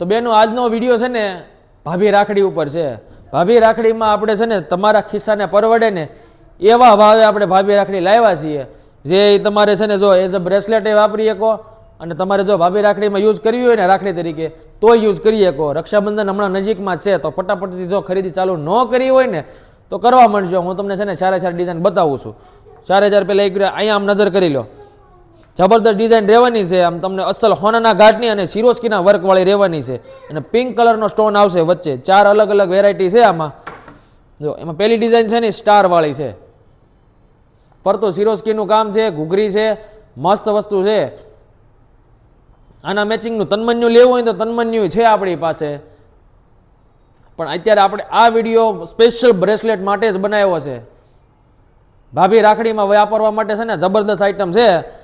તો બેનો, આજનો વીડિયો છે ને ભાભી રાખડી ઉપર છે. ભાભી રાખડીમાં આપણે છે ને તમારા ખિસ્સાને પરવડે ને એવા ભાવે આપણે ભાભી રાખડી લાવ્યા છીએ. જે તમારે છે ને જો એઝ અ બ્રેસલેટ વાપરી શકો અને તમારે જો ભાભી રાખડીમાં યુઝ કરવી હોય ને રાખડી તરીકે તો યુઝ કરી શકો. રક્ષાબંધન હમણાં નજીકમાં છે, તો ફટાફટથી જો ખરીદી ચાલુ ન કરી હોય ને, તો કરવા માંડજો. હું તમને છે ને ચારે ચાર ડિઝાઇન બતાવું છું. ચાર હજાર પહેલાં એક અહીંયા આમ નજર કરી લો. જબરદસ્ત ડિઝાઇન રહેવાની છે. આમ તમને અસલ હોનાના ઘાટની અને સિરોસ્કીના વર્કવાળી રહેવાની છે. અને પિંક કલરનો સ્ટોન આવશે વચ્ચે. ચાર અલગ અલગ વેરાયટી છે આમાં. જો, એમાં પહેલી ડિઝાઇન છે ને સ્ટારવાળી છે. પરતો સિરોસ્કીનું કામ છે, ઘૂઘરી છે, મસ્ત વસ્તુ છે. આના મેચિંગનું તન્મન્યુ લેવું હોય તો તન્મન્યુ છે આપણી પાસે. પણ અત્યારે આપણે આ વીડિયો સ્પેશિયલ બ્રેસલેટ માટે જ બનાવ્યો છે. ભાભી રાખડીમાં વાપરવા માટે છે ને જબરદસ્ત આઈટમ છે.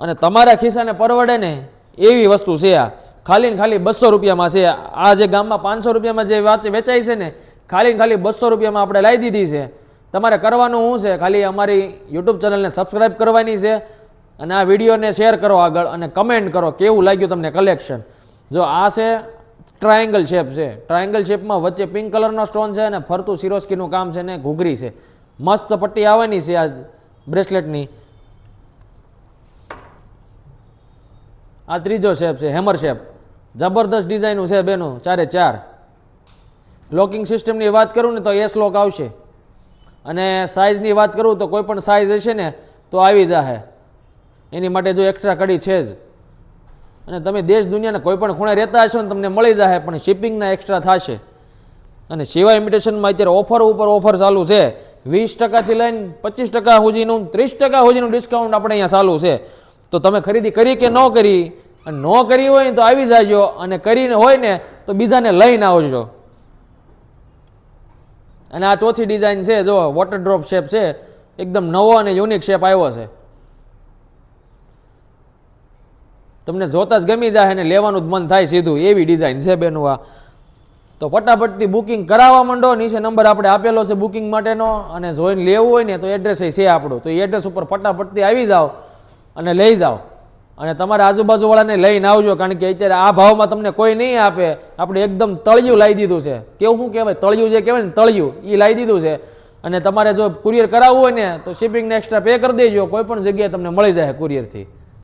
અને તમારા ખિસ્સાને પરવડે ને એવી વસ્તુ છે આ. ખાલી ને ખાલી બસો રૂપિયામાં છે. આ જે ગામમાં પાંચસો રૂપિયામાં જે વાંચ- વેચાય છે ને, ખાલી ને ખાલી બસો રૂપિયામાં આપણે લાવી દીધી છે. તમારે કરવાનું શું છે? ખાલી અમારી યુટ્યુબ ચેનલને સબસ્ક્રાઈબ કરવાની છે અને આ વિડીયોને શેર કરો આગળ અને કમેન્ટ કરો કેવું લાગ્યું તમને કલેક્શન જો આ છે ટ્રાયેંગલ શેપ છે. ટ્રાયેંગલ શેપમાં વચ્ચે પિંક કલરનો સ્ટોન છે અને ફરતું સિરોસ્કીનું કામ છે ને ઘૂઘરી છે. મસ્ત પટ્ટી આવવાની છે આ બ્રેસલેટની આ ત્રીજો શેપ છે હેમર શેપ. જબરદસ્ત ડિઝાઇનનું છે બેનું, ચારે ચાર. લોકિંગ સિસ્ટમની વાત કરું ને તો એસ લોક આવશે. અને સાઇઝની વાત કરું તો કોઈ પણ સાઇઝ હશે ને તો આવી જશે એની માટે જો એક્સ્ટ્રા કડી છે જ. અને તમે દેશ દુનિયાના કોઈ પણ ખૂણે રહેતા હશો ને તમને મળી જશે પણ શિપિંગના એક્સ્ટ્રા થશે. અને સેવા ઇમિટેશનમાં અત્યારે ઓફર ઉપર ઓફર ચાલુ છે. વીસ ટકાથી લઈને પચીસ ટકા સુધીનું ત્રીસ ટકા સુધીનું ડિસ્કાઉન્ટ આપણે અહીંયા ચાલુ છે. તો તમે ખરીદી કરી કે ન કરી? અને ન કરી હોય ને તો આવી જાજો, અને કરીને હોય ને તો બીજાને લઈને આવજો. અને આ ચોથી ડિઝાઇન છે, જો વોટર ડ્રોપ શેપ છે, એકદમ નવો અને યુનિક શેપ આવ્યો છે. તમને જોતા જ ગમી જાય અને લેવાનું જ મન થાય સીધું, એવી ડિઝાઇન છે બેનું આ. તો ફટાફટથી બુકિંગ કરાવવા માંડો, નીચે નંબર આપણે આપેલો છે બુકિંગ માટેનો, અને જોઈને લેવું હોય ને તો એડ્રેસ છે આપણું. તો એ એડ્રેસ ઉપર ફટાફટથી આવી જાઓ. અને લઈ જાઓ. અને તમારા આજુબાજુવાળાને લઈને આવજો, કારણ કે અત્યારે આ ભાવમાં તમને કોઈ નહીં આપે. આપણે એકદમ તળિયું લાવી દીધું છે. કેવું શું કહેવાય? તળિયું જે કહેવાય ને, તળિયું એ લાવી દીધું છે. અને તમારે જો કુરિયર કરાવવું હોય ને, તો શિપિંગને એક્સ્ટ્રા પે કરી દેજો. કોઈ પણ જગ્યાએ તમને મળી જાય કુરિયરથી.